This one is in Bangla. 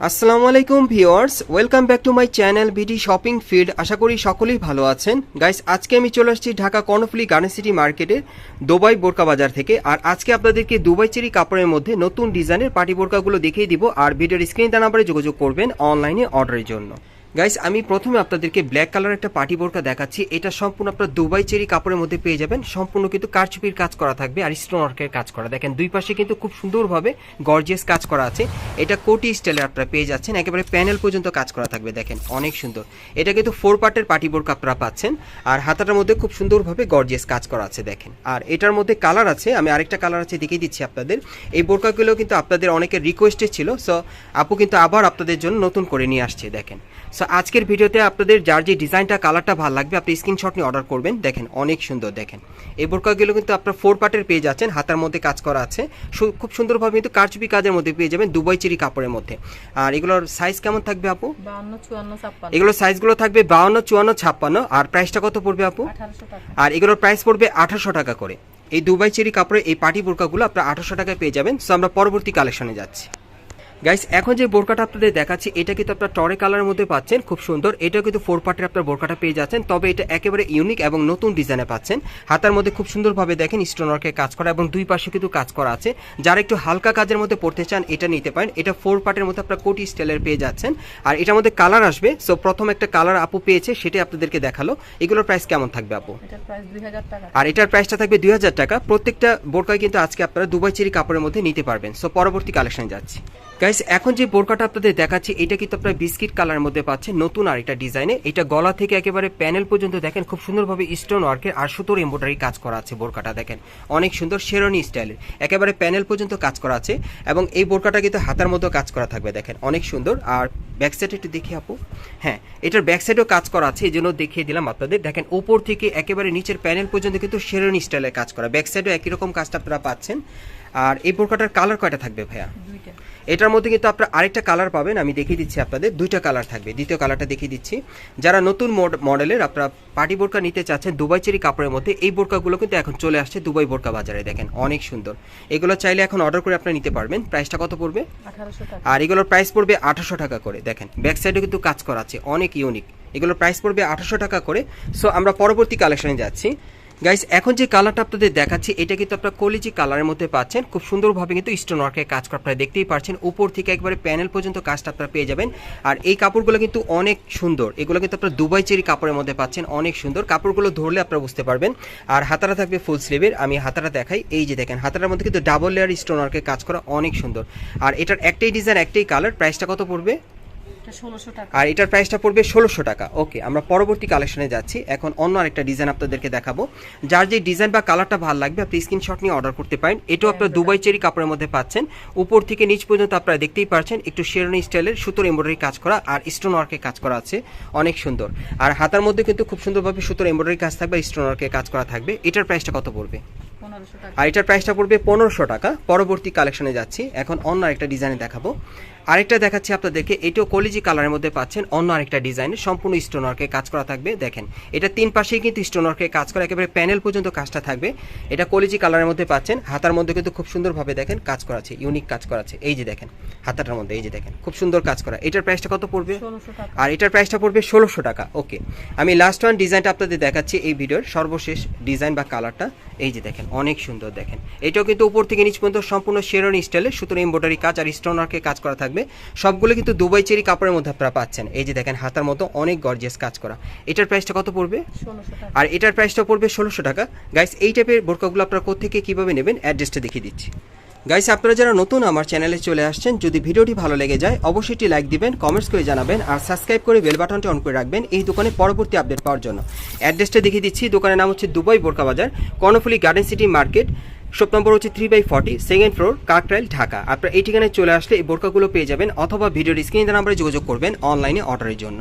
আসসালামু আলাইকুম viewers welcome back to my channel BD shopping feed. আশা করি সকলেই ভালো আছেন। গাইস, আজকে আমি চলে আসছি ঢাকা কর্ণফুলি গার্ডেন সিটি মার্কেটের দুবাই বোরকা বাজার থেকে। আর আজকে আপনাদেরকে দুবাই চেরি কাপড়ের মধ্যে নতুন ডিজাইনের পার্টি বোরকাগুলো দেখিয়ে দিব। আর ভিডিওর স্ক্রিন নাম্বারে যোগাযোগ করবেন অনলাইনে অর্ডারের জন্য। গাইস আমি প্রথমে আপনাদেরকে ব্ল্যাক কালার একটা পার্টি বোরকা দেখাচ্ছি। এটা সম্পূর্ণ আপনার দুবাই চেরি কাপড়ের মধ্যে পেয়ে যাবেন। সম্পূর্ণ কিন্তু কারচুপির কাজ করা থাকবে আর স্টোন ওয়ার্কের কাজ করা। দেখেন, দুই পাশে কিন্তু খুব সুন্দরভাবে গর্জিয়াস কাজ করা আছে। এটা কোটি স্টাইলে আপনারা পেয়ে যাচ্ছেন। একেবারে প্যানেল পর্যন্ত কাজ করা থাকবে, দেখেন, অনেক সুন্দর। এটা কিন্তু ফোর পার্টের পার্টি বোরকা আপনারা পাচ্ছেন। আর হাতাটার মধ্যে খুব সুন্দরভাবে গর্জিয়াস কাজ করা আছে, দেখেন। আর এটার মধ্যে কালার আছে, আমি আরেকটা কালার আছে দেখিয়ে দিচ্ছি আপনাদের। এই বোরকাগুলো কিন্তু আপনাদের অনেকের রিকোয়েস্টে ছিল। সো আপু কিন্তু আবার আপনাদের জন্য নতুন করে নিয়ে আসছে, দেখেন। সো আজকের ভিডিওতে আপনাদের যার যে ডিজাইনটা কালারটা ভালো লাগবে আপনি স্ক্রিনশট নিয়ে অর্ডার করবেন। দেখেন অনেক সুন্দর দেখেন। এই বোরকাগুলো কিন্তু আপনার ফোর পার্টের পেয়ে যাচ্ছেন হাতার মধ্যে কাজ করা আছে। সু- খুব সুন্দরভাবে কিন্তু কারচুপি কাজের মধ্যে পেয়ে যাবেন দুবাই চিরি কাপড়ের মধ্যে। আর এগুলোর সাইজ কেমন থাকবে আপু? এগুলোর সাইজগুলো থাকবে বাউন্ন চুয়ান্ন ছাপ্পান্ন। আর প্রাইসটা কত পড়বে আপু? আর এগুলোর প্রাইস পড়বে আঠারোশো টাকা করে। এই দুবাই চেরি কাপড়ে এই পার্টি বোরকাগুলো আপনারা আঠারোশো টাকায় পেয়ে যাবেন। সো আমরা পরবর্তী কালেকশনে যাচ্ছি। গাইস এখন যে বোরকাটা আপনাদের দেখাচ্ছি এটা কিন্তু আপনার টরে কালারের মধ্যে পাচ্ছেন খুব সুন্দর। এটা কিন্তু ফোর পার্টের আপনার বোরকাটা পেয়ে যাচ্ছেন তবে এটা একেবারে ইউনিক এবং নতুন ডিজাইনে পাচ্ছেন। হাতার মধ্যে খুব সুন্দরভাবে দেখেন স্টোন ওয়ার্কের কাজ করা এবং দুই পাশে কিন্তু কাজ করা আছে। যারা একটু হালকা কাজের মধ্যে পড়তে চান এটা নিতে পারেন। এটা ফোর পার্টের মধ্যে আপনার কোটি স্টাইলের পেয়ে যাচ্ছেন। আর এটার মধ্যে কালার আসবে সো প্রথম একটা কালার আপু পেয়েছে সেটাই আপনাদেরকে দেখাল। এগুলোর প্রাইস কেমন থাকবে আপু? এটার প্রাইস দুই আর এটার প্রাইসটা থাকবে দুই হাজার টাকা। প্রত্যেকটা বোরকায় কিন্তু আজকে আপনারা দুবাই চেরি কাপড়ের মধ্যে নিতে পারবেন। সো পরবর্তী কালেকশন যাচ্ছি। গাইস এখন যে বোরকাটা আপনাদের দেখাচ্ছি, এটা কিন্তু আপনারা বিস্কিট কালারের মধ্যে পাচ্ছেন। নতুন আর একটা ডিজাইনে এটা গলা থেকে একেবারে প্যানেল পর্যন্ত দেখেন, খুব সুন্দরভাবে স্টোন ওয়ার্কের আর সুতোর এম্ব্রয়ডারি কাজ করা আছে বোরকাটা, দেখেন। অনেক সুন্দর শেরনি স্টাইলের একেবারে প্যানেল পর্যন্ত কাজ করা আছে এবং এই বোরকাটা কিন্তু হাতার মতো কাজ করা থাকবে, দেখেন। অনেক সুন্দর। আর ব্যাক সাইড একটু দেখি আপু। হ্যাঁ এটার ব্যাক সাইডেও কাজ করা আছে এই জন্য দেখিয়ে দিলাম আপনাদের। দেখেন, উপর থেকে একেবারে নিচের প্যানেল পর্যন্ত কিন্তু শেরনি স্টাইলের কাজ করা। ব্যাক সাইডেও একই রকম কাজটা আপনারা পাচ্ছেন। আর এই বোরকাটার কালার কয়টা থাকবে ভাইয়া? দুইটা। এটার মধ্যে কিন্তু আপনারা আরেকটা কালার পাবেন আমি দেখিয়ে দিচ্ছি আপনাদের দুইটা কালার থাকবে। দ্বিতীয় কালারটা দেখিয়ে দিচ্ছি। যারা নতুন মড- মডেলের আপনারা পার্টি বোরকা নিতে চাচ্ছেন দুবাই চেরি কাপড়ের মধ্যে এই বোরকাগুলো কিন্তু এখন চলে আসছে দুবাই বোরকা বাজারে দেখেন অনেক সুন্দর। এগুলো চাইলে এখন অর্ডার করে আপনারা নিতে পারবেন। প্রাইসটা কত পড়বে? আর এগুলোর প্রাইস পড়বে আঠারোশো টাকা করে দেখেন ব্যাক সাইডে কিন্তু কাজ করা আছে অনেক ইউনিক এগুলোর প্রাইস পড়বে আঠারোশো টাকা করে। সো আমরা পরবর্তী কালেকশনে যাচ্ছি। গাইস এখন যে কালারটা আপনাদের দেখাচ্ছি, এটা কিন্তু আপনারা কলিজি কালারের মধ্যে পাচ্ছেন। খুব সুন্দরভাবে কিন্তু স্টোন ওয়ার্কের কাজ করা আপনারা দেখতেই পাচ্ছেন উপর থেকে একবারে প্যানেল পর্যন্ত কাজটা আপনারা পেয়ে যাবেন। আর এই কাপড়গুলো কিন্তু অনেক সুন্দর। এগুলো কিন্তু আপনারা দুবাই চেরি কাপড়ের মধ্যে পাচ্ছেন, অনেক সুন্দর। কাপড়গুলো ধরলে আপনারা বুঝতে পারবেন। আর হাতারা থাকবে ফুল স্লিভের আমি হাতারা দেখাই। এই যে দেখেন হাতারার মধ্যে কিন্তু ডাবল লেয়ার স্টোন ওয়ার্কের কাজ করা অনেক সুন্দর। আর এটার একটাই ডিজাইন একটাই কালার প্রাইসটা কত পড়বে? আর এটার প্রাইসটা পড়বে ষোলোশো টাকা। ওকে আমরা পরবর্তী কালেকশনে যাচ্ছি। এখন অন্য আরেকটা ডিজাইন আপনাদেরকে দেখাবো। যার যে ডিজাইন বা কালারটা ভালো লাগবে আপনি স্ক্রিনশট নিয়ে অর্ডার করতে পারেন। এটাও আপনার দুবাই চেরি কাপড়ের মধ্যে পাচ্ছেন। উপর থেকে নিচ পর্যন্ত আপনারা দেখতেই পাচ্ছেন একটু শেরনি স্টাইলের সুতোর এমব্রয়ডারি কাজ করা আর স্টোন ওয়ার্কের কাজ করা আছে। অনেক সুন্দর। আর হাতার মধ্যে কিন্তু খুব সুন্দরভাবে সুতোর এমব্রয়ডারি কাজ থাকবে স্টোন ওয়ার্কের কাজ করা থাকবে। এটার প্রাইসটা কত পড়বে? আর এটার প্রাইসটা পড়বে পনেরোশো টাকা। পরবর্তী কালেকশনে যাচ্ছি। এখন অন্য আরেকটা ডিজাইনে দেখাবো। আরেকটা দেখাচ্ছি আপনাদেরকে এটাও কলিজি কালারের মধ্যে পাচ্ছেন অন্য আরেকটা ডিজাইনে সম্পূর্ণ স্টোন ওয়ার্কের কাজ করা থাকবে দেখেন এটা তিন পাশেই কিন্তু স্টোন ওয়ার্কের কাজ করা একেবারে প্যানেল পর্যন্ত কাজটা থাকবে এটা কলিজি কালারের মধ্যে পাচ্ছেন হাতার মধ্যে কিন্তু খুব সুন্দরভাবে দেখেন কাজ করা আছে ইউনিক কাজ করা আছে এই যে দেখেন হাতাটার মধ্যে এই যে দেখেন খুব সুন্দর কাজ করা এটার প্রাইসটা কত পড়বে? আর এটার প্রাইসটা পড়বে ষোলোশো টাকা ওকে আমি লাস্ট ওয়ান ডিজাইনটা আপনাদের দেখাচ্ছি এই ভিডিওর সর্বশেষ ডিজাইন বা কালারটা এই যে দেখেন অনেক সুন্দর দেখেন এটাও কিন্তু উপর থেকে নিচ পর্যন্ত সম্পূর্ণ শেরনি স্টাইলে সুতরাং এম্ব্রয়ডারি কাজ আর স্টোন ওয়ার্কের কাজ করা থাকবে সবগুলো কিন্তু দুবাই চেরি কাপড়ের মধ্যে আপনারা পাচ্ছেন। এই যে দেখেন হাতার মতো অনেক গর্জিয়াস কাজ করা। এটার প্রাইসটা কত পড়বে? আর এটার প্রাইসটা পড়বে ষোলোশো টাকা। গাইস এই টাইপের বোরকাগুলো আপনারা কোথেকে কীভাবে নেবেন অ্যাড্রেসটা দেখিয়ে দিচ্ছি। গাইস আপনারা যারা নতুন আমার চ্যানেলে চলে আসছেন যদি ভিডিওটি ভালো লেগে যায় অবশ্যই একটি লাইক দিবেন কমেন্টস করে জানাবেন আর সাবস্ক্রাইব করে বেল বাটনটি অন করে রাখবেন এই দোকানে পরবর্তী আপডেট পাওয়ার জন্য। অ্যাড্রেসটা দেখিয়ে দিচ্ছি দোকানের নাম হচ্ছে Dubai Borka Bazar Karnaphuli garden city market shop number হচ্ছে three by forty second floor Kakrail Dhaka আপনারা এই ঠিকানায় চলে আসলে এই বোরকাগুলো পেয়ে যাবেন অথবা ভিডিওর স্ক্রিনে নাম্বারে যোগাযোগ করবেন অনলাইনে অর্ডারের জন্য।